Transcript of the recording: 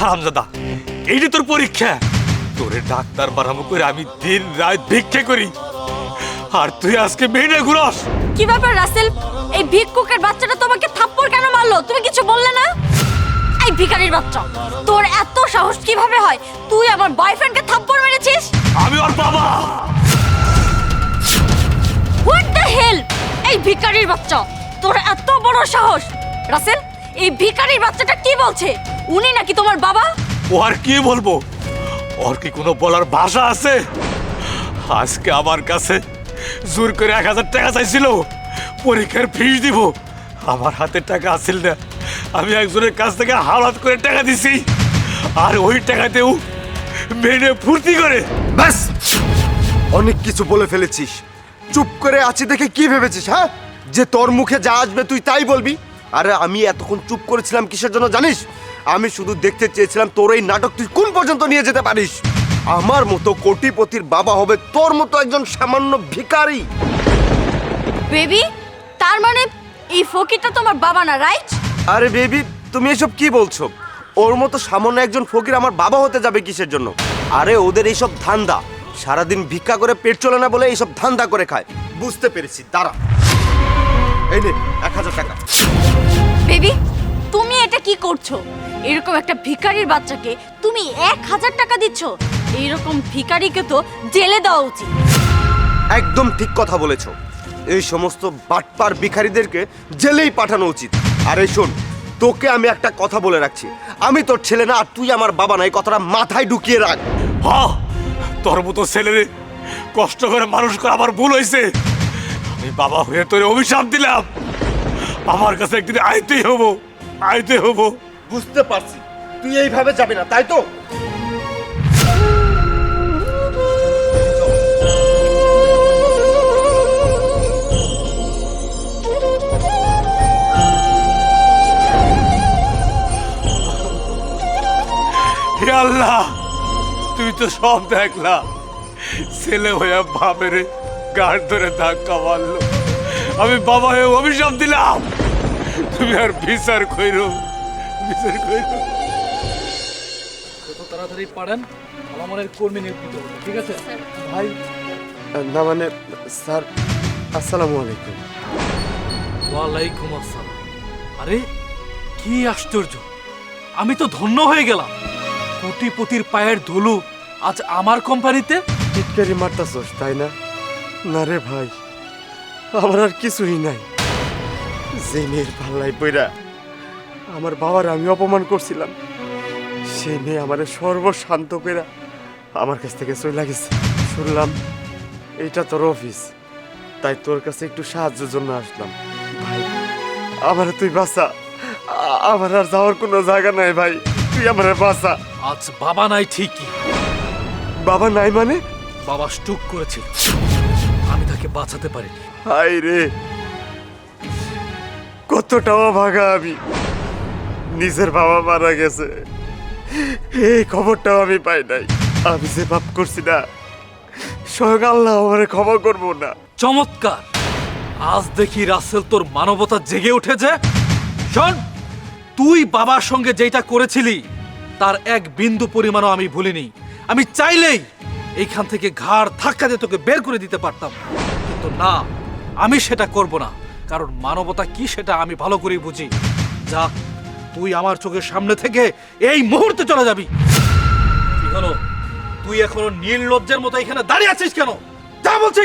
হারামজাদা এইটা তোর পরীক্ষা। তোরে ডাক্তার বানাবো করে আমি দিন রাত ভিক্ষে করি। আর তুই আজকে মেয়ে ঘুরস। কি ব্যাপার রাসেল? এই ভিক্ষুকের বাচ্চাটা তোমাকে থাপ্পড় কেন মারলো? তুমি কিছু বললে না? এই ভিখারির বাচ্চা তোর এত সাহস কীভাবে হয়? তুই আমার বয়ফ্রেন্ডকে থাপ্পড় মেরেছিস? আমি ওর বাবা। হোয়াট দ্য হেল এই ভিখারির বাচ্চা তোর এত বড় সাহস। রাসেল এই ভিখারির বাচ্চাটা কি বলছে? উনি নাকি তোমার বাবা? ও আর কি বলব? ওর কি কোনো বলার ভাষা আছে? আজকে আমার কাছে জোর করে এক হাজার টাকা চাইছিল। পরীক্ষার ফিস দিব। আমার হাতে টাকা আসছিল না। আমি একজনের কাছ থেকে হাওলাত করে টাকা দিছি। আর ওই টাকাতেও মেনে ফুর্তি করে। ব্যাস! অনেক কিছু বলে ফেলেছিস। চুপ করে আছি দেখে কি ভেবেছিস হ্যাঁ? যে তোর মুখে যা আসবে তুই তাই বলবি। আরে আমি এতক্ষণ চুপ করেছিলাম কিসের জন্য জানিস? আমি শুধু দেখতে চেয়েছিলাম তোর এই নাটক তুই কোন পর্যন্ত নিয়ে যেতে পারিস? আমার মতো কোটিপতির বাবা হবে তোর মতো একজন সামান্য ভিখারি। বেবি তার মানে এই ফকিরটা তোমার বাবা না রাইট আরে বেবি তুমি এসব কি বলছো? ওর মতো সামান্য একজন ফকির আমার বাবা হতে যাবে কিসের জন্য? আরে ওদের এইসব ধান্দা সারাদিন ভিক্ষা করে পেট চলে না বলে এইসব ধান্দা করে খায়। বুঝতে পেরেছি দাঁড়া। এই নে এক হাজার টাকা। বেবি কি করছ? এরকম একটা ভিখারির বাচ্চাকে তুমি এক হাজার টাকা দিচ্ছ। এইরকম ভিখারিকে তো জেলে দেওয়া উচিত। একদম ঠিক কথা বলেছ। এই সমস্ত বাটপার ভিখারিদেরকে জেলেই পাঠানো উচিত। আর এই শোন তোকে আমি একটা কথা বলে রাখছি। আমি তোর ছেলে না আর তুই আমার বাবা না এই কথাটা মাথায় ঢুকিয়ে রাখ। হ তোর মতো ছেলেরে কষ্ট করে মানুষ করে আমার ভুল হয়েছে আমি বাবা হয়ে তোর অভিশাপ দিলাম। আমার কাছে একদিন আইতেই হব। আইতে হব। বুঝতে পারছি। তুই এইভাবে যাবে না তাই তো? হে আল্লাহ তুই তো সব দেখলা। ছেলে হয়ে বাপের গাড় ধরে ধাক্কা মারলো। আমি বাবা হয়ে অভিশাপ দিলাম। তুমি আর বিচার কইরো বিচার কইরো। যত তাড়াতাড়ি পারেন আলামনের কর্মী নিয়োগ দিতে হবে ঠিক আছে? ভাই। না মানে স্যার আসসালামু আলাইকুম। ওয়ালাইকুম আসসালাম। আরে কি আশ্চর্য। আমি তো ধন্য হয়ে গেলাম। কোটিপতির পায়ের ধুলো আজ আমার কোম্পানিতে? টিটকারি মারতাছস তাই না? না রে ভাই আমার আর কিছুই নাই। যে মেয়ের পাল্লাই বইরা আমার বাবার আমি অপমান করছিলাম। সে মেয়ে আমার সর্বশান্ত কইরা আমার কাছ থেকে চলে গেছে। শুনলাম এটা তোর অফিস। তাই তোর কাছে একটু সাহায্যের জন্য আসলাম। ভাই আমার তুই বাঁচা। আ- আমার আর যাওয়ার কোনো জায়গা নাই ভাই। তুই আমার বাঁচা। আজ বাবা নাই ঠিকই। বাবা নাই মানে? বাবা স্টুক করেছিল আমি তাকে বাঁচাতে পারিনি। হাই রে! কতটা ভাগা আমি। নিজের বাবা মারা গেছে। এই খবরটাও আমি পাই নাই। আমি যে পাপ করছি না, স্বয়ং আল্লাহ আমার ক্ষমা করব না। চমৎকার। আজ দেখি রাসেল তোর মানবতা জেগে উঠেছে। শোন, তুই বাবার সঙ্গে যেটা করেছিলি, তার এক বিন্দু পরিমাণও আমি ভুলিনি। আমি চাইলেই এইখান থেকে ঘাড় ধাক্কা দিয়ে তোকে বের করে দিতে পারতাম। কিন্তু না, আমি সেটা করব না। কারণ মানবতা কি সেটা আমি ভালো করেই বুঝি। যা, তুই আমার চোখের সামনে থেকে এই মুহূর্তে চলে যাবি। কি হলো? তুই এখনও নীল লজ্জের মতো এখানে দাঁড়িয়ে আছিস কেন? যা বলছি!